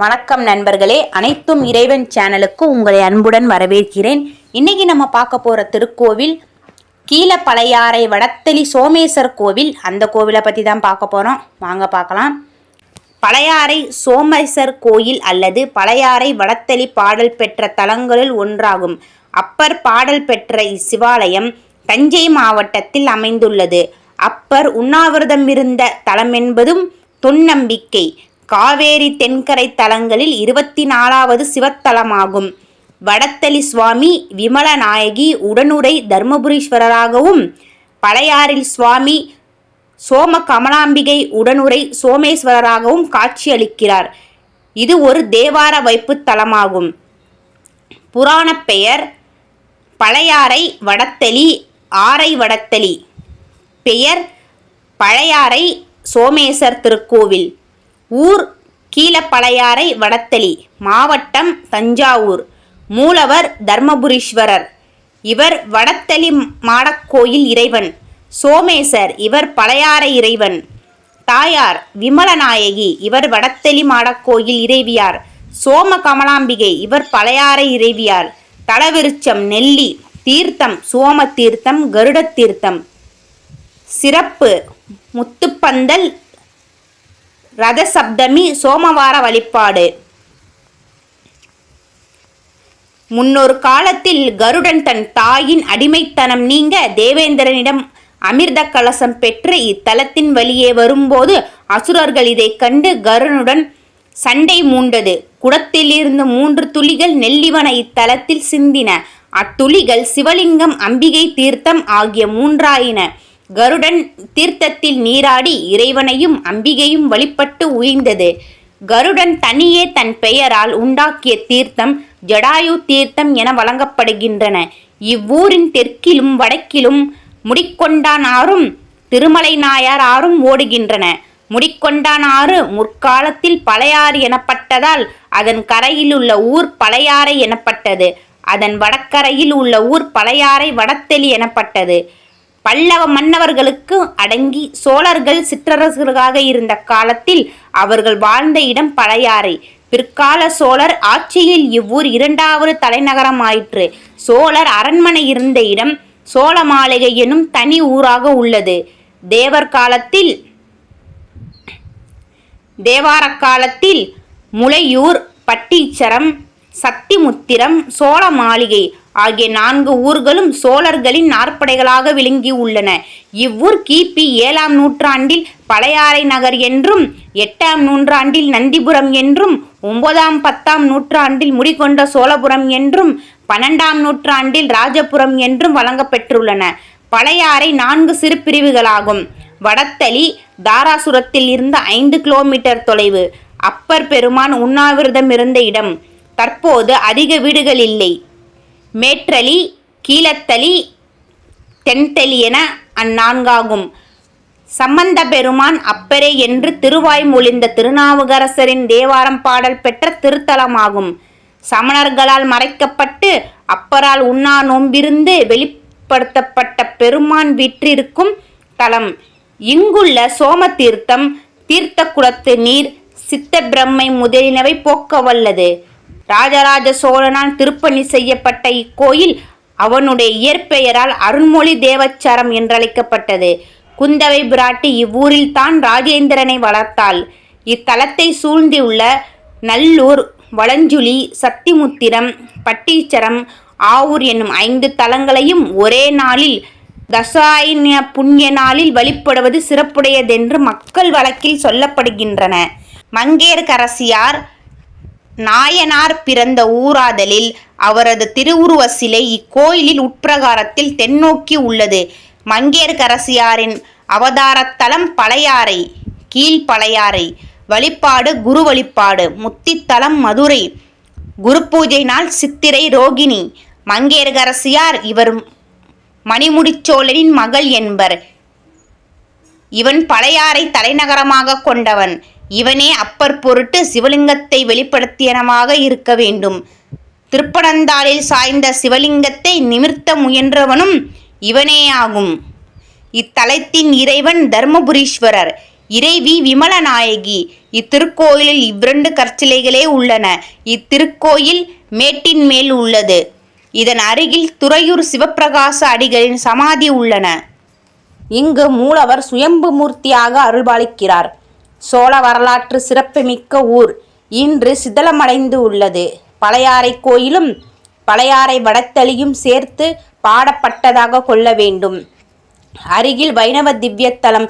வணக்கம் நண்பர்களே. அனைத்தும் இறைவன் சேனலுக்கு உங்களை அன்புடன் வரவேற்கிறேன். இன்னைக்கு நம்ம பார்க்க போகிற திருக்கோவில் கீழப்பழையாறை வடத்தளி சோமேஸ்வர் கோவில். அந்த கோவிலை பற்றி தான் பார்க்க போகிறோம் வாங்க பார்க்கலாம். பழையாறை சோமேஸ்வர் கோயில் அல்லது பழையாறை வடத்தளி பாடல் பெற்ற தலங்களில் ஒன்றாகும். அப்பர் பாடல் பெற்ற இச்சிவாலயம் தஞ்சை மாவட்டத்தில் அமைந்துள்ளது. அப்பர் உண்ணாவிரதம் இருந்த தலமென்பதும் தொன்னம்பிக்கை. காவேரி தென்கரை தலங்களில் இருபத்தி நாலாவது சிவத்தலமாகும். வடத்தளி சுவாமி விமலநாயகி உடனுரை தர்மபுரீஸ்வரராகவும் பழையாறில் சுவாமி சோம கமலாம்பிகை உடனுரை சோமேஸ்வரராகவும் காட்சியளிக்கிறார். இது ஒரு தேவார வைப்பு தலமாகும். புராணப் பெயர் பழையாறை வடத்தளி ஆரை வடத்தளி. பெயர் பழையாறை சோமேசர் திருக்கோவில். ஊர் கீழப்பழையாறை வடத்தளி மாவட்டம் தஞ்சாவூர். மூலவர் தர்மபுரீஸ்வரர். இவர் வடத்தளி மாடக்கோயில் இறைவன். சோமேசர் இவர் பழையாறை இறைவன். தாயார் விமலநாயகி இவர் வடத்தளி மாடக்கோயில் இறைவியார். சோம கமலாம்பிகை இவர் பழையாறை இறைவியார். தலவிருச்சம் நெல்லி தீர்த்தம் சோம தீர்த்தம் கருட தீர்த்தம். சிறப்பு முத்துப்பந்தல் ரதசப்தமி சோமவார வழிபாடு. முன்னொரு காலத்தில் கருடன் தன் தாயின் அடிமைத்தனம் நீங்க தேவேந்திரனிடம் அமிர்த கலசம் பெற்று இத்தலத்தின் வழியே வரும்போது அசுரர்கள் இதைக் கண்டு கருணுடன் சண்டை மூண்டது. குடத்திலிருந்து மூன்று துளிகள் நெல்லிவன இத்தலத்தில் சிந்தின. அத்துளிகள் சிவலிங்கம் அம்பிகை தீர்த்தம் ஆகிய மூன்றாயின. கருடன் தீர்த்தத்தில் நீராடி இறைவனையும் அம்பிகையும் வழிபட்டு உயிர்ந்தது. கருடன் தனியே தன் பெயரால் உண்டாக்கிய தீர்த்தம் ஜடாயு தீர்த்தம் என வழங்கப்படுகின்றன. இவ்வூரின் தெற்கிலும் வடக்கிலும் முடிக்கொண்டான் ஆறும் திருமலை நாயார் ஆறும் ஓடுகின்றன. முடிக்கொண்டான் ஆறு முற்காலத்தில் பழையாறு எனப்பட்டதால் அதன் கரையில் உள்ள ஊர் பழையாறை எனப்பட்டது. அதன் வடக்கரையில் உள்ள ஊர் பழையாறை வடத்தெளி எனப்பட்டது. பல்லவ மன்னவர்களுக்கு அடங்கி சோழர்கள் சிற்றரசர்களாக இருந்த காலத்தில் அவர்கள் வாழ்ந்த இடம் பழையாறை. பிற்கால சோழர் ஆட்சியில் இவ்வூர் இரண்டாவது தலைநகரமாயிற்று. சோழர் அரண்மனை இருந்த இடம் சோழ மாளிகை எனும் தனி ஊராக உள்ளது. தேவர் காலத்தில் தேவார காலத்தில் முளையூர் பட்டீச்சரம் சத்திமுத்திரம் சோழ மாளிகை ஆகிய நான்கு ஊர்களும் சோழர்களின் நாற்படைகளாக விளங்கி உள்ளன. இவ்வூர் கிபி ஏழாம் நூற்றாண்டில் பழையாறை நகர் என்றும் எட்டாம் நூற்றாண்டில் நந்திபுரம் என்றும் ஒன்பதாம் பத்தாம் நூற்றாண்டில் முடிகொண்ட சோழபுரம் என்றும் பன்னெண்டாம் நூற்றாண்டில் ராஜபுரம் என்றும் வழங்கப்பெற்றுள்ளன. பழையாறை நான்கு சிறு பிரிவுகளாகும் வடத்தளி தாராசுரத்தில் இருந்து ஐந்து கிலோமீட்டர் தொலைவு. அப்பர் பெருமான் உண்ணாவிரதம் இருந்த இடம். தற்போது அதிக வீடுகள் இல்லை. மேற்றலி கீழத்தளி தென்தளி என அந்நான்காகும். சம்பந்த பெருமான் அப்பரே என்று திருவாய் மொழிந்த திருநாவுக்கரசரின் தேவாரம் பாடல் பெற்ற திருத்தலமாகும். சமணர்களால் மறைக்கப்பட்டு அப்பரால் உண்ணா நோம்பிருந்து வெளிப்படுத்தப்பட்ட பெருமான் வீற்றிருக்கும் தலம். இங்குள்ள சோம தீர்த்தம் தீர்த்த குளத்து நீர் சித்த பிரம்மை முதலினவை போக்க வல்லது ராஜராஜ சோழனால் திருப்பணி செய்யப்பட்ட இக்கோயில் அவனுடைய இயற்பெயரால் அருண்மொழி தேவச்சாரம் என்றழைக்கப்பட்டது. குந்தவை பிராட்டி இவ்வூரில் தான் ராஜேந்திரனை வளர்த்தாள். இத்தலத்தை சூழ்ந்தியுள்ள நல்லூர் வளஞ்சுழி சத்திமுத்திரம் பட்டீச்சரம் ஆவூர் என்னும் ஐந்து தலங்களையும் ஒரே நாளில் தசாயின்ய புண்ணிய நாளில் வழிபடுவது சிறப்புடையதென்று மக்கள் வழக்கில் சொல்லப்படுகின்றன. மங்கையர்க்கரசியார் நாயனார் பிறந்த ஊராதலில் அவரது திருவுருவ சிலை இக்கோயிலில் உட்பிரகாரத்தில் தென்னோக்கி உள்ளது. மங்கேற்கரசியாரின் அவதாரத்தலம் பழையாறை கீழ்பழையாறை வழிபாடு குரு வழிபாடு முத்தித்தலம் மதுரை குரு பூஜை நாள் சித்திரை ரோகிணி. மங்கையர்கரசியார் இவர் மணிமுடிச்சோழனின் மகள் என்பர். இவன் பழையாறை தலைநகரமாக கொண்டவன். இவனே அப்பர் பொருட்டு சிவலிங்கத்தை வெளிப்படுத்தியனமாக இருக்க வேண்டும். திருப்பனந்தாளில் சாய்ந்த சிவலிங்கத்தை நிமிர்த்த முயன்றவனும் இவனேயாகும். இத்தலத்தின் இறைவன் தர்மபுரீஸ்வரர். இறைவி விமலநாயகி இத்திருக்கோயிலில் இவ்விரண்டு கற்சிலைகளே உள்ளன. இத்திருக்கோயில் மேட்டின் மேல் உள்ளது. இதன் அருகில் துறையூர் சிவப்பிரகாச அடிகளின் சமாதி உள்ளன. இங்கு மூலவர் சுயம்பு மூர்த்தியாக அருள்பாலிக்கிறார். சோழ வரலாற்று சிறப்புமிக்க ஊர். இன்று சிதலமடைந்து உள்ளது. பழையாறை கோயிலும் பழையாறை வடத்தளியும் சேர்த்து பாடப்பட்டதாக கொள்ள வேண்டும். அருகில் வைணவ திவ்யத்தலம்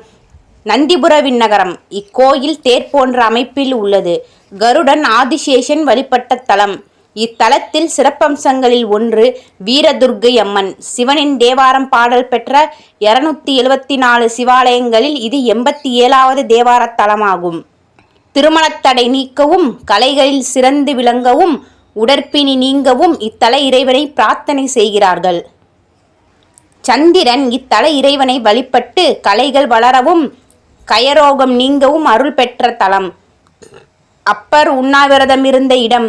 நந்திபுர விண்ணகரம் இக்கோயில் தேர் போன்ற அமைப்பில் உள்ளது. கருடன் ஆதிசேஷன் வழிபட்ட தலம். இத்தலத்தில் சிறப்பம்சங்களில் ஒன்று வீரதுர்க்கை அம்மன். சிவனின் தேவாரம் பாடல் பெற்ற இருநூத்தி எழுவத்தி நாலு சிவாலயங்களில் இது எண்பத்தி ஏழாவது தேவார தலமாகும். திருமணத்தடை நீக்கவும் கலைகளில் சிறந்து விளங்கவும் உடற்பிணி நீங்கவும் இத்தல இறைவனை பிரார்த்தனை செய்கிறார்கள். சந்திரன் இத்தல இறைவனை வழிபட்டு கலைகள் வளரவும் கயரோகம் நீங்கவும் அருள் பெற்ற தலம். அப்பர் உண்ணாவிரதம் இருந்த இடம்.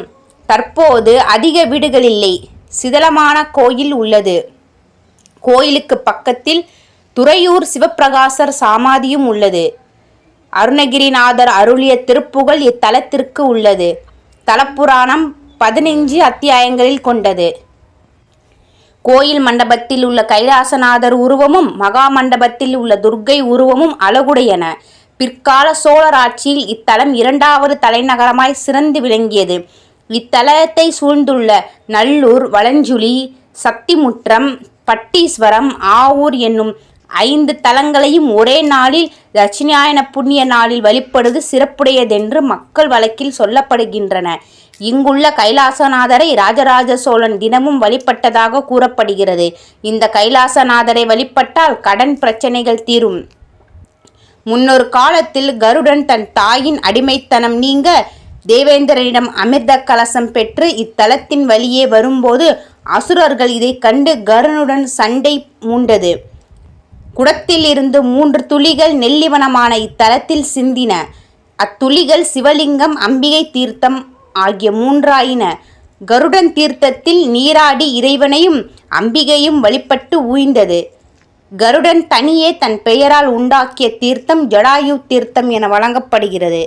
தற்போது அதிக வீடுகள் இல்லை. சிதலமான கோயில் உள்ளது. கோயிலுக்கு பக்கத்தில் துறையூர் சிவப்பிரகாசர் சாமாதியும் உள்ளது. அருணகிரிநாதர் அருளிய திருப்புகழ் இத்தலத்திற்கு உள்ளது. தலப்புராணம் பதினைஞ்சு அத்தியாயங்களில் கொண்டது. கோயில் மண்டபத்தில் உள்ள கைலாசநாதர் உருவமும் மகா மண்டபத்தில் உள்ள துர்க்கை உருவமும் அழகுடையன. பிற்கால சோழர் ஆட்சியில் இத்தலம் இரண்டாவது தலைநகரமாய் சிறந்து விளங்கியது. இத்தலத்தை சூழ்ந்துள்ள நல்லூர் வளஞ்சுழி சக்திமுற்றம் பட்டீஸ்வரம் ஆவூர் என்னும் ஐந்து தலங்களையும் ஒரே நாளில் தட்சிணாயன புண்ணிய நாளில் வழிபடுவது சிறப்புடையதென்று மக்கள் வழக்கில் சொல்லப்படுகின்றன. இங்குள்ள கைலாசநாதரை ராஜராஜ சோழன் தினமும் வழிபட்டதாக கூறப்படுகிறது. இந்த கைலாசநாதரை வழிபட்டால் கடன் பிரச்சனைகள் தீரும். முன்னொரு காலத்தில் கருடன் தன் தாயின் அடிமைத்தனம் நீங்க தேவேந்திரனிடம் அமிர்த கலசம் பெற்று இத்தலத்தின் வழியே வரும்போது அசுரர்கள் இதை கண்டு கருணுடன் சண்டை மூண்டது. குடத்தில் இருந்து மூன்று துளிகள் நெல்லிவனமான இத்தலத்தில் சிந்தின. அத்துளிகள் சிவலிங்கம் அம்பிகை தீர்த்தம் ஆகிய மூன்றாயின. கருடன் தீர்த்தத்தில் நீராடி இறைவனையும் அம்பிகையும் வழிபட்டு ஊய்ந்தது கருடன் தனியே தன் பெயரால் உண்டாக்கிய தீர்த்தம் ஜடாயு தீர்த்தம் என வழங்கப்படுகிறது.